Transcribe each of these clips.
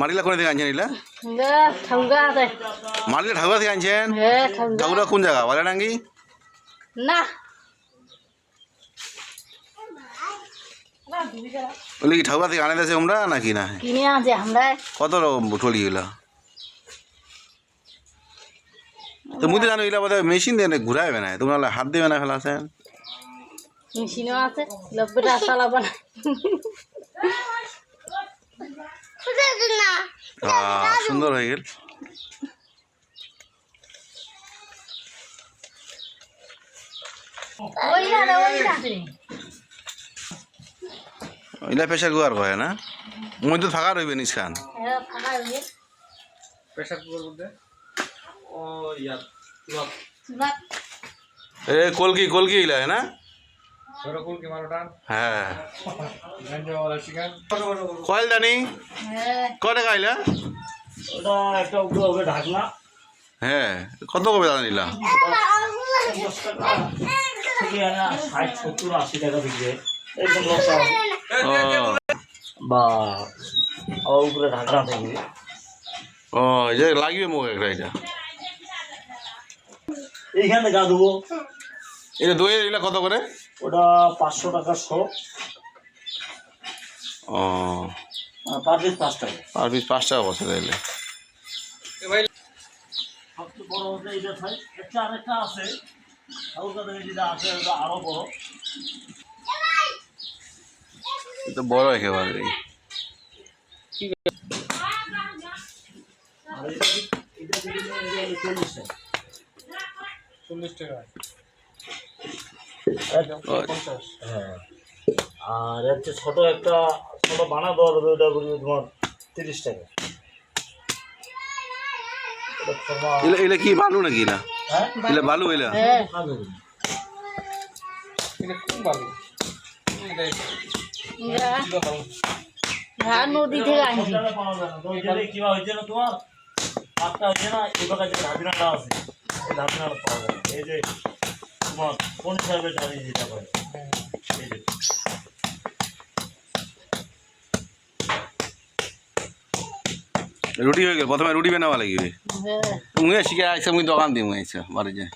মাটিলা করে থেকে আনছেন এগুলা মাটিলা ঠাকুরা থেকে আনছেন ঠাকুরা কোন জায়গা বালাডাঙ্গি না বলি কি ঠাকুরা থেকে আনে দেছে তোমরা নাকি না কিনে আছে আমরা কত টলি এগুলা তো মুদি জানো এগুলা বোধহয় মেশিন দিয়ে ঘুরাইবে না তোমরা হাত দেবে না ফেলাছেন মেশিনও আছে লব্বটা চালাবো না আহ, সুন্দর হয়ে গেল। এগুলা প্রেশার কুকার কয় না? মধ্যে ফাঁকা রইবে নিষ্কান হ্যাঁ ফাঁকা হয়ে প্রেশার কুকার বলতে? এ কলকি কলকি না? মারোটা হ্যাঁ। কয়েল জানি হ্যাঁ। ক টাকা এলা ওটা একটা উপরে হবে ঢাকনা। হ্যাঁ। কত কবে জানা নিলা হয়। বা উপরে ঢাকনা থাকবে। ও এই যে লাগবে মুখ একটা এটা। এইখানে গা দেবো। এটা দই এগুলা কত করে? ওটা পাঁচশো টাকা শো। ও। পার পিস পাঁচ টাকা। আর পিস পাঁচ টাকা বসে তাইলে। সবচেয়ে বড় হচ্ছে একটা আরেকটা আছে। যেটা আছে ওটা আরও বড়। এটা বড় একেবারে। আর এটা এটা যদি নেন, এটা হলো চল্লিশ টাকা চল্লিশ টাকা। হ্যাঁ। আর হচ্ছে ছোট একটা ছোট বানা দেওয়া হবে ওটা বলবে তোমার তিরিশ টাকা। কি বালু নাকি না হ্যাঁ? বালু হ্যাঁ। না দেবে এটা কোন ভালো এটা কিলো ভালো নদী থেকে আনছি। ওইটাতে পাওয়া যায় না। তো ওইটাতে কি হয় হয়েছে না? তোমার হয়েছে না বাগান যে আছে। এই ঢাকনাটা পাওয়া। এই যে তোমার কোন হিসাবে ঢাকি যেটা করে এই যে। রুটি হয়ে গেল। প্রথমে রুটি বানাবা লাগবে। হ্যাঁ। মুই শিখে আইসা মুই দোকান দিই মুই আইসা বাড়ি যায়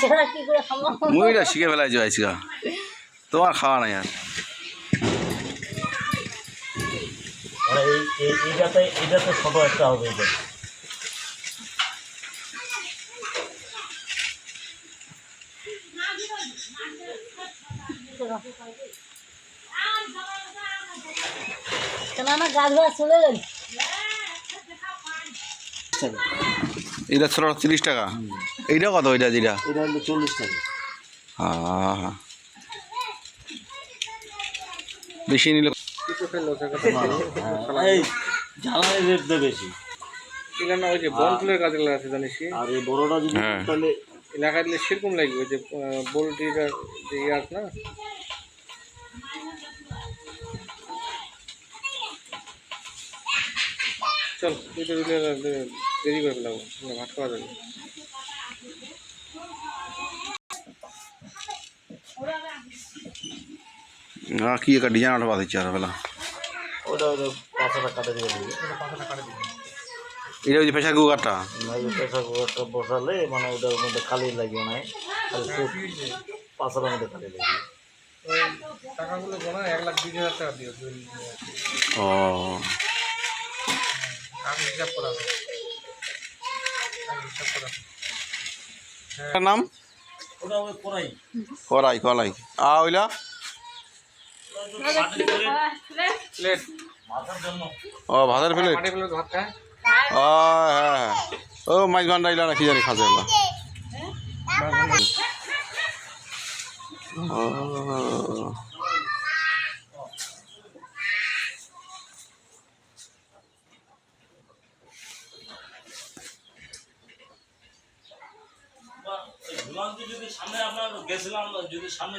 সেটা কি করে খাব? মুই এটা শিখে ফেলাইছি আইসা তোমার খাওয়া নাই আর। মানে এইটাতে ছোট একটা হবে এটা গেল। এটা ছোট তিরিশ টাকা। এইটা কত ওইটা যেটা? এটা হলো চল্লিশ টাকা। বেশি নিলে এই জ্বালানি রেট দেয় বেশি। না ওই যে বল ফুলের কাজে আছে জানিস আর এই বড়টা যদি হ্যাঁ। তাহলে এলাকা দিলে সেরকম লাগবে যে বোল্টিটা যে ইয়ে আছে না? চল দুইটা রুলে দেরি করে ফেলাবো ভাত খাওয়া যাবে। কি একটা ডিজাইন ওটা বাঁধাচ্ছি আর বেলা। ওটা ওটা পাঁচশো টাকা দিয়ে দিবে। এটা ওই যে প্রেশার কুকারটা প্রেসার কুকারটা বসালে মানে ওটার মধ্যে খালি লাগবে না পাঁচশোর মধ্যে খালি দুই ও। নাম? ওটা করাই আ ওইলা? ও ভাতের প্লেট হ্যাঁ হ্যাঁ ও, মাছ ভান্ডা ইলা না জানি খাতে এলা যদি সামনে আপনার গেছিলাম যদি সামনে